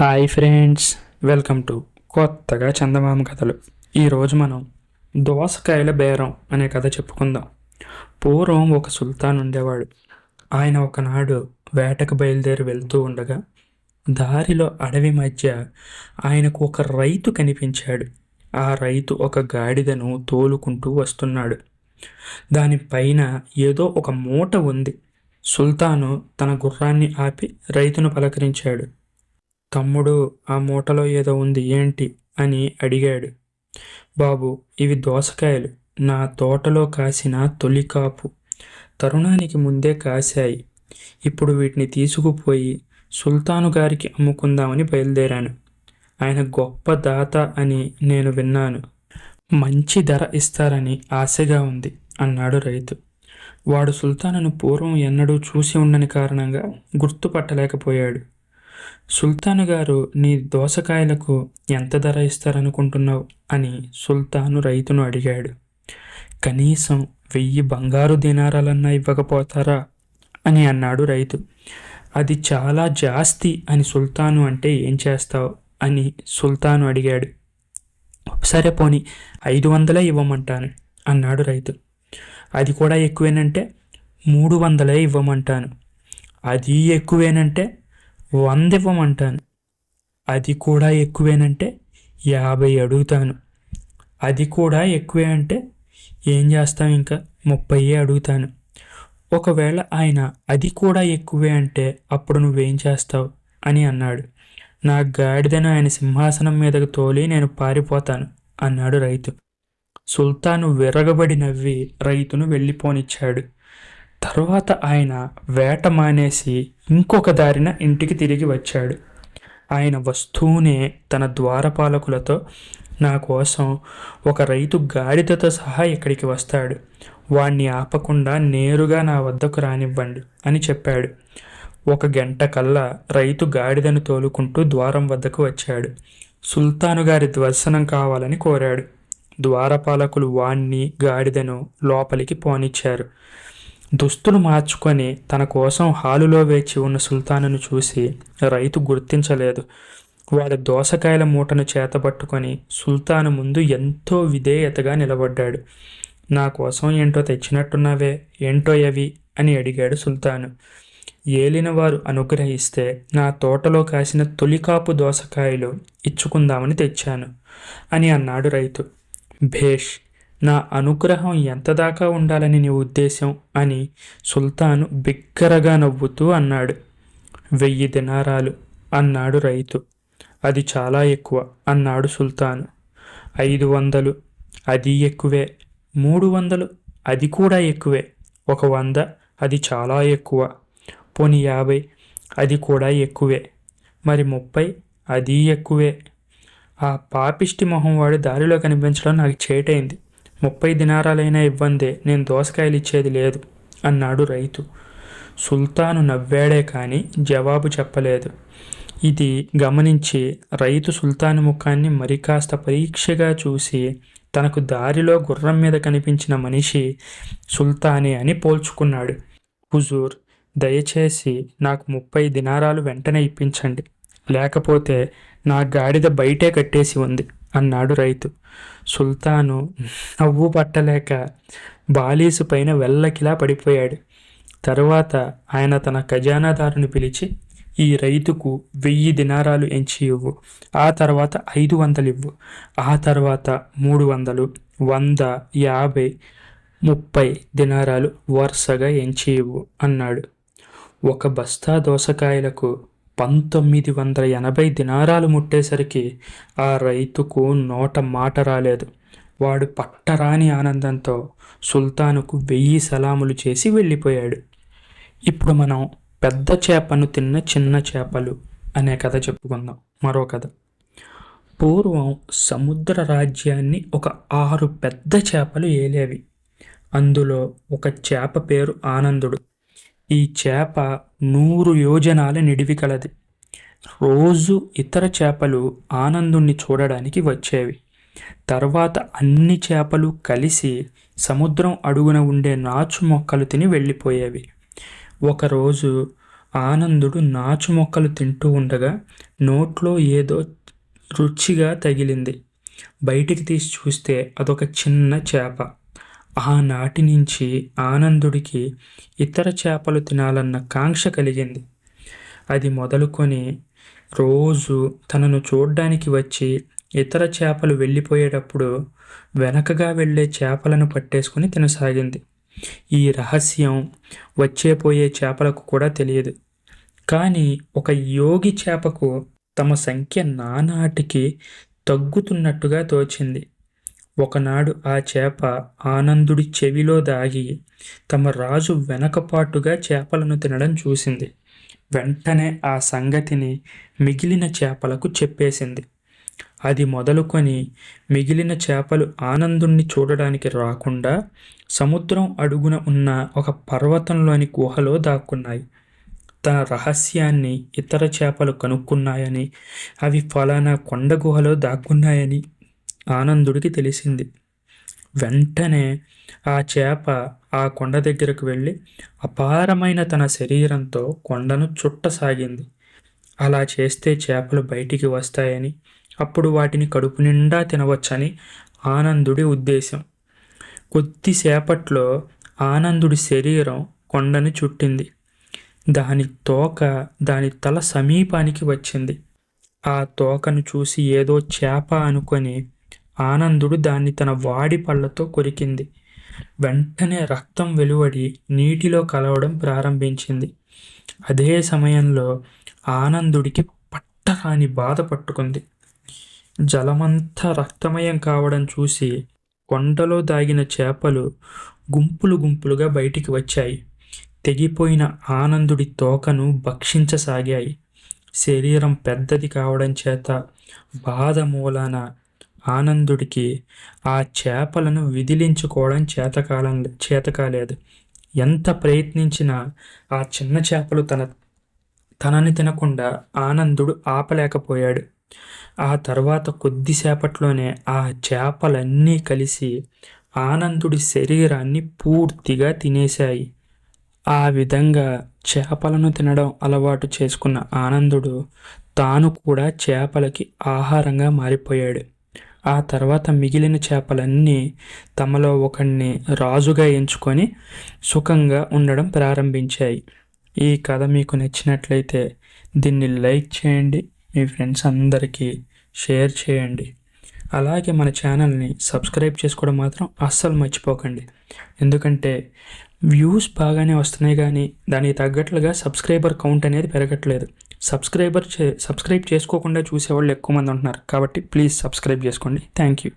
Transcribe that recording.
Hi friends welcome to కొత్తగా చందమామ కథలు. ఈరోజు మనం దోసకాయల బేరం అనే కథ చెప్పుకుందాం. పూర్వం ఒక సుల్తాన్ ఉండేవాడు. ఆయన ఒకనాడు వేటకు బయలుదేరి వెళ్తూ ఉండగా దారిలో అడవి మధ్య ఆయనకు ఒక రైతు కనిపించాడు. ఆ రైతు ఒక గాడిదను తోలుకుంటూ వస్తున్నాడు. దానిపైన ఏదో ఒక మూట ఉంది. సుల్తాను తన గుర్రాన్ని ఆపి రైతును పలకరించాడు. తమ్ముడు ఆ మూటలో ఏదో ఉంది ఏంటి? అని అడిగాడు. బాబు ఇవి దోసకాయలు. నా తోటలో కాసిన తొలి కాపు. తరుణానికి ముందే కాశాయి. ఇప్పుడు వీటిని తీసుకుపోయి సుల్తాను గారికి అమ్ముకుందామని బయలుదేరాను. ఆయన గొప్ప దాత అని నేను విన్నాను. మంచి ధర ఇస్తారని ఆశగా ఉంది అన్నాడు రైతు. వాడు సుల్తానును పూర్వం ఎన్నడూ చూసి ఉండని కారణంగా గుర్తుపట్టలేకపోయాడు. సుల్తాను గారు నీ దోసకాయలకు ఎంత ధర ఇస్తారనుకుంటున్నావు? అని సుల్తాను రైతును అడిగాడు. కనీసం వెయ్యి బంగారు దినారాలన్నా ఇవ్వకపోతారా? అని అన్నాడు రైతు. అది చాలా జాస్తి అని సుల్తాను అంటే ఏం చేస్తావు? అని సుల్తాను అడిగాడు. సరే పోని ఐదు వందలే ఇవ్వమంటాను అన్నాడు రైతు. అది కూడా ఎక్కువేనంటే మూడు వందలే ఇవ్వమంటాను. అది ఎక్కువేనంటే వంద ఇవ్వమంటాను అది కూడా ఎక్కువేనంటే యాభై అడుగుతాను. అది కూడా ఎక్కువే అంటే ఏం చేస్తాం ఇంకా? ముప్పై అడుగుతాను. ఒకవేళ ఆయన అది కూడా ఎక్కువే అంటే అప్పుడు నువ్వేం చేస్తావు? అని అన్నాడు. నా గాడిదను ఆయన సింహాసనం మీదకు తోలి నేను పారిపోతాను అన్నాడు రైతు. సుల్తాను విరగబడి నవ్వి రైతును వెళ్ళిపోనిచ్చాడు. తర్వాత ఆయన వేట మానేసి ఇంకొక దారిన ఇంటికి తిరిగి వచ్చాడు. ఆయన వస్తూనే తన ద్వారపాలకులతో నా కోసం ఒక రైతు గాడిదతో సహా ఇక్కడికి వస్తాడు. వాణ్ణి ఆపకుండా నేరుగా నా వద్దకు రానివ్వండి అని చెప్పాడు. ఒక గంట కల్లా రైతు గాడిదను తోలుకుంటూ ద్వారం వద్దకు వచ్చాడు. సుల్తాను గారి దర్శనం కావాలని కోరాడు. ద్వారపాలకులు వాణ్ణి గాడిదను లోపలికి పోనిచ్చారు. దుస్తులు మార్చుకొని తన కోసం హాలులో వేచి ఉన్న సుల్తానును చూసి రైతు గుర్తించలేదు. వాడి దోసకాయల మూటను చేతబట్టుకొని సుల్తాను ముందు ఎంతో విధేయతగా నిలబడ్డాడు. నా కోసం ఏంటో తెచ్చినట్టున్నావే ఏంటో అవి అని అడిగాడు సుల్తాను. ఏలిన వారు అనుగ్రహిస్తే నా తోటలో కాసిన తొలికాపు దోసకాయలు ఇచ్చుకుందామని తెచ్చాను అని అన్నాడు రైతు. భేష్ నా అనుగ్రహం ఎంత దాకా ఉండాలని నీ ఉద్దేశం? అని సుల్తాను బిగ్గరగా నవ్వుతూ అన్నాడు. వెయ్యి దినారాలు అన్నాడు రైతు. అది చాలా ఎక్కువ అన్నాడు సుల్తాను. ఐదు వందలు అది ఎక్కువే. మూడు వందలు అది కూడా ఎక్కువే. ఒక వంద అది చాలా ఎక్కువ. పోనీ యాభై అది కూడా ఎక్కువే. మరి ముప్పై అది ఎక్కువే. ఆ పాపిష్టి మొహం వాడు దారిలో కనిపించడం నాకు చేటైంది. ముప్పై దినారాలైనా ఇవ్వందే నేను దోసకాయలు ఇచ్చేది లేదు అన్నాడు రైతు. సుల్తాను నవ్వాడే కానీ జవాబు చెప్పలేదు. ఇది గమనించి రైతు సుల్తాను ముఖాన్ని మరి కాస్త పరీక్షగా చూసి తనకు దారిలో గుర్రం మీద కనిపించిన మనిషి సుల్తానే అని పోల్చుకున్నాడు. హుజూర్ దయచేసి నాకు ముప్పై దినారాలు వెంటనే ఇప్పించండి లేకపోతే నా గాడిద బయటే కట్టేసి ఉంది. అన్నాడు రైతు. సుల్తాను నవ్వు పట్టలేక బాలీసు పైన వెల్లకిలా పడిపోయాడు. తర్వాత ఆయన తన ఖజానాదారుని పిలిచి ఈ రైతుకు వెయ్యి దినారాలు ఎంచి ఇవ్వు. ఆ తర్వాత ఐదు వందలు ఇవ్వు. ఆ తర్వాత మూడు వందలు వంద యాభై ముప్పై దినారాలు వరుసగా ఎంచి ఇవ్వు అన్నాడు. ఒక బస్తా దోసకాయలకు పంతొమ్మిది వందల ఎనభై దినారాలు ముట్టేసరికి ఆ రైతుకు నోట మాట రాలేదు. వాడు పట్టరాని ఆనందంతో సుల్తానుకు వెయ్యి సలాములు చేసి వెళ్ళిపోయాడు. ఇప్పుడు మనం పెద్ద చేపను తిన్న చిన్న చేపలు అనే కథ చెప్పుకుందాం. మరో కథ. పూర్వం సముద్ర రాజ్యాన్ని ఒక ఆరు పెద్ద చేపలు ఏలేవి. అందులో ఒక చేప పేరు ఆనందుడు. ఈ చేప నూరు యోజనాల నిడివి కలది. రోజు ఇతర చేపలు ఆనందుణ్ణి చూడడానికి వచ్చేవి. తర్వాత అన్ని చేపలు కలిసి సముద్రం అడుగున ఉండే నాచు మొక్కలు తిని వెళ్ళిపోయేవి. ఒకరోజు ఆనందుడు నాచు మొక్కలు తింటూ ఉండగా నోట్లో ఏదో రుచిగా తగిలింది. బయటికి తీసి చూస్తే అదొక చిన్న చేప. ఆనాటి నుంచి ఆనందుడికి ఇతర చేపలు తినాలన్న కాంక్ష కలిగింది. అది మొదలుకొని రోజు తనను చూడ్డానికి వచ్చి ఇతర చేపలు వెళ్ళిపోయేటప్పుడు వెనకగా వెళ్ళే చేపలను పట్టేసుకుని తినసాగింది. ఈ రహస్యం వచ్చే పోయే చేపలకు కూడా తెలియదు. కానీ ఒక యోగి చేపకు తమ సంఖ్య నానాటికి తగ్గుతున్నట్టుగా తోచింది. ఒకనాడు ఆ చేప ఆనందుడి చెవిలో దాగి తమ రాజు వెనకపాటుగా చేపలను తినడం చూసింది. వెంటనే ఆ సంగతిని మిగిలిన చేపలకు చెప్పేసింది. అది మొదలుకొని మిగిలిన చేపలు ఆనందుణ్ణి చూడడానికి రాకుండా సముద్రం అడుగున ఉన్న ఒక పర్వతంలోని గుహలో దాక్కున్నాయి. తన రహస్యాన్ని ఇతర చేపలు కనుక్కున్నాయని అవి ఫలానా కొండ గుహలో దాక్కున్నాయని ఆనందుడికి తెలిసింది. వెంటనే ఆ చేప ఆ కొండ దగ్గరకు వెళ్ళి అపారమైన తన శరీరంతో కొండను చుట్టసాగింది. అలా చేస్తే చేపలు బయటికి వస్తాయని అప్పుడు వాటిని కడుపు నిండా తినవచ్చని ఆనందుడి ఉద్దేశం. కొద్దిసేపట్లో ఆనందుడి శరీరం కొండని చుట్టింది. దాని తోక దాని తల సమీపానికి వచ్చింది. ఆ తోకను చూసి ఏదో చేప అనుకొని ఆనందుడు దాన్ని తన వాడి పళ్ళతో కొరికింది. వెంటనే రక్తం వెలువడి నీటిలో కలవడం ప్రారంభించింది. అదే సమయంలో ఆనందుడికి పట్టరాని బాధ పట్టుకుంది. జలమంతా రక్తమయం కావడం చూసి కొండలో దాగిన చేపలు గుంపులు గుంపులుగా బయటికి వచ్చాయి. తెగిపోయిన ఆనందుడి తోకను భక్షించసాగాయి. శరీరం పెద్దది కావడం చేత బాధ మూలాన ఆనందుడికి ఆ చేపలను విదిలించుకోవడం చేతకాలం చేతకాలేదు. ఎంత ప్రయత్నించినా ఆ చిన్న చేపలు తన తనని తినకుండా ఆనందుడు ఆపలేకపోయాడు. ఆ తర్వాత కొద్దిసేపట్లోనే ఆ చేపలన్నీ కలిసి ఆనందుడి శరీరాన్ని పూర్తిగా తినేశాయి. ఆ విధంగా చేపలను తినడం అలవాటు చేసుకున్న ఆనందుడు తాను కూడా చేపలకి ఆహారంగా మారిపోయాడు. ఆ తర్వాత మిగిలిన చేపలన్నీ తమలో ఒకడిని రాజుగా ఎంచుకొని సుఖంగా ఉండడం ప్రారంభించాయి. ఈ కథ మీకు నచ్చినట్లయితే దీన్ని లైక్ చేయండి మీ ఫ్రెండ్స్ అందరికీ షేర్ చేయండి. అలాగే మన ఛానల్ని సబ్స్క్రైబ్ చేసుకోవడం మాత్రం అస్సలు మర్చిపోకండి. ఎందుకంటే వ్యూస్ బాగానే వస్తున్నాయి కానీ దానికి తగ్గట్లుగా సబ్స్క్రైబర్ కౌంట్ అనేది పెరగట్లేదు. సబ్స్క్రైబర్ చే సబ్స్క్రైబ్ చేసుకోకుండా చూసేవాళ్ళు ఎక్కువ మంది ఉంటున్నారు. కాబట్టి ప్లీజ్ సబ్స్క్రైబ్ చేసుకోండి. Thank you.